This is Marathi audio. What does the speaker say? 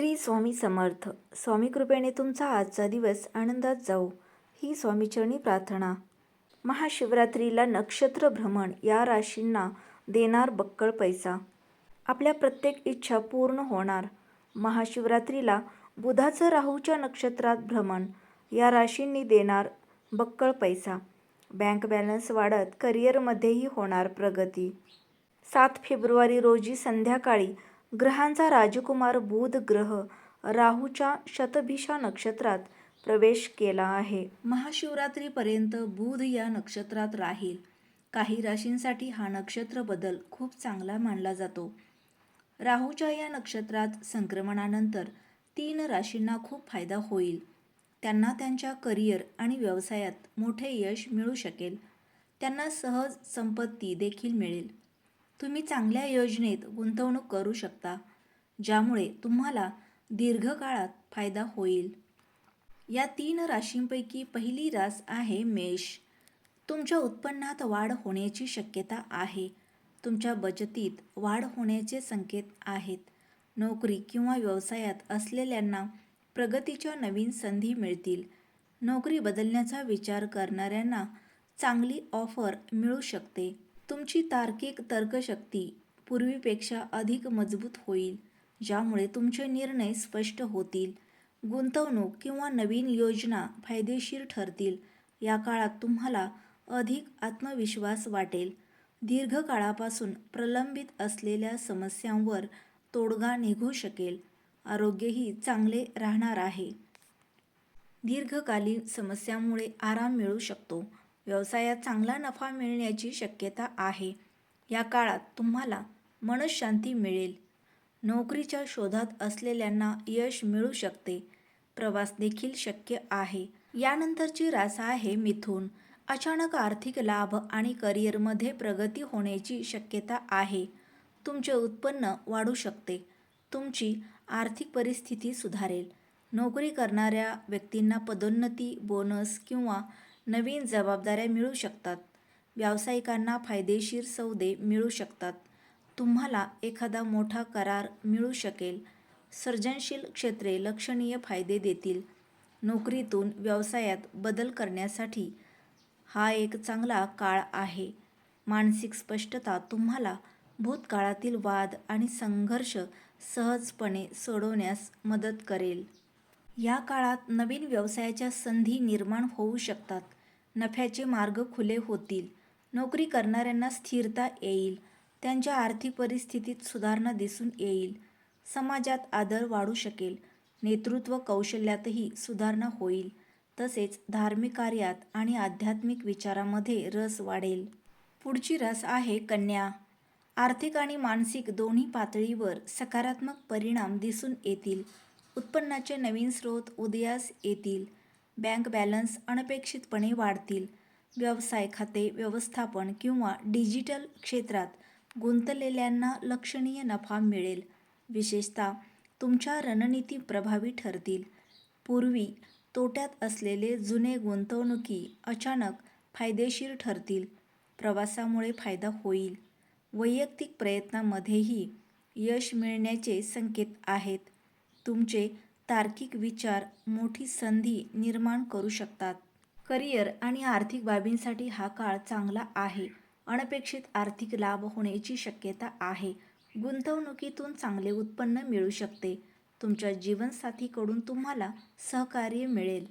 श्री स्वामी समर्थ. स्वामी कृपेने तुमचा आजचा दिवस आनंदात जाऊ ही स्वामीचरणी प्रार्थना. महाशिवरात्रीला नक्षत्र भ्रमण या राशींना देणार बक्कळ पैसा. आपल्या प्रत्येक इच्छा पूर्ण होणार. महाशिवरात्रीला बुधाचं राहूच्या नक्षत्रात भ्रमण. या राशींनी देणार बक्कळ पैसा. बँक बॅलन्स वाढत करिअरमध्येही होणार प्रगती. सात फेब्रुवारी रोजी संध्याकाळी ग्रहांचा राजकुमार बुध ग्रह राहूच्या शतभिषा नक्षत्रात प्रवेश केला आहे. महाशिवरात्रीपर्यंत बुध या नक्षत्रात राहील. काही राशींसाठी हा नक्षत्र बदल खूप चांगला मानला जातो. राहूच्या या नक्षत्रात संक्रमणानंतर तीन राशींना खूप फायदा होईल. त्यांना त्यांच्या करिअर आणि व्यवसायात मोठे यश मिळू शकेल. त्यांना सहज संपत्ती देखील मिळेल. तुम्ही चांगल्या योजनेत गुंतवणूक करू शकता ज्यामुळे तुम्हाला दीर्घकाळात फायदा होईल. या तीन राशींपैकी पहिली रास आहे मेष. तुमच्या उत्पन्नात वाढ होण्याची शक्यता आहे. तुमच्या बचतीत वाढ होण्याचे संकेत आहेत. नोकरी किंवा व्यवसायात असलेल्यांना प्रगतीच्या नवीन संधी मिळतील. नोकरी बदलण्याचा विचार करणाऱ्यांना चांगली ऑफर मिळू शकते. तुमची तार्किक तर्कशक्ती पूर्वीपेक्षा अधिक मजबूत होईल ज्यामुळे तुमचे निर्णय स्पष्ट होतील. गुंतवणूक किंवा नवीन योजना फायदेशीर ठरतील या काळात तुम्हाला अधिक आत्मविश्वास वाटेल. दीर्घकाळापासून प्रलंबित असलेल्या समस्यांवर तोडगा निघू शकेल. आरोग्यही चांगले राहणार आहे. दीर्घकालीन समस्यांमुळे आराम मिळू शकतो. व्यवसायात चांगला नफा मिळण्याची शक्यता आहे. या काळात तुम्हाला मनशांती मिळेल. नोकरीच्या शोधात असलेल्यांना यश मिळू शकते. प्रवास देखील शक्य आहे. यानंतरची रास आहे मिथून. अचानक आर्थिक लाभ आणि करिअरमध्ये प्रगती होण्याची शक्यता आहे. तुमचे उत्पन्न वाढू शकते. तुमची आर्थिक परिस्थिती सुधारेल. नोकरी करणाऱ्या व्यक्तींना पदोन्नती बोनस किंवा नवीन जबाबदाऱ्या मिळू शकतात. व्यावसायिकांना फायदेशीर सौदे मिळू शकतात. तुम्हाला एखादा मोठा करार मिळू शकेल. सर्जनशील क्षेत्रे लक्षणीय फायदे देतील. नोकरीतून व्यवसायात बदल करण्यासाठी हा एक चांगला काळ आहे. मानसिक स्पष्टता तुम्हाला भूतकाळातील वाद आणि संघर्ष सहजपणे सोडवण्यास मदत करेल. या काळात नवीन व्यवसायाच्या संधी निर्माण होऊ शकतात. नफ्याचे मार्ग खुले होतील. नोकरी करणाऱ्यांना स्थिरता येईल. त्यांच्या आर्थिक परिस्थितीत सुधारणा दिसून येईल. समाजात आदर वाढू शकेल. नेतृत्व कौशल्यातही सुधारणा होईल. तसेच धार्मिक कार्यात आणि आध्यात्मिक विचारामध्ये रस वाढेल. पुढची रस आहे कन्या. आर्थिक आणि मानसिक दोन्ही पातळीवर सकारात्मक परिणाम दिसून येतील. उत्पन्नाचे नवीन स्रोत उदयास येतील. बँक बॅलन्स अनपेक्षितपणे वाढतील. व्यवसाय खाते व्यवस्थापन किंवा डिजिटल क्षेत्रात गुंतलेल्यांना लक्षणीय नफा मिळेल. विशेषतः तुमच्या रणनीती प्रभावी ठरतील. पूर्वी तोट्यात असलेले जुने गुंतवणुकी अचानक फायदेशीर ठरतील. प्रवासामुळे फायदा होईल. वैयक्तिक प्रयत्नामध्येही यश मिळण्याचे संकेत आहेत. तुमचे तार्किक विचार मोठी संधी निर्माण करू शकतात. करिअर आणि आर्थिक बाबींसाठी हा काळ चांगला आहे. अनपेक्षित आर्थिक लाभ होण्याची शक्यता आहे. गुंतवणुकीतून चांगले उत्पन्न मिळू शकते. तुमच्या जीवनसाथीकडून तुम्हाला सहकार्य मिळेल.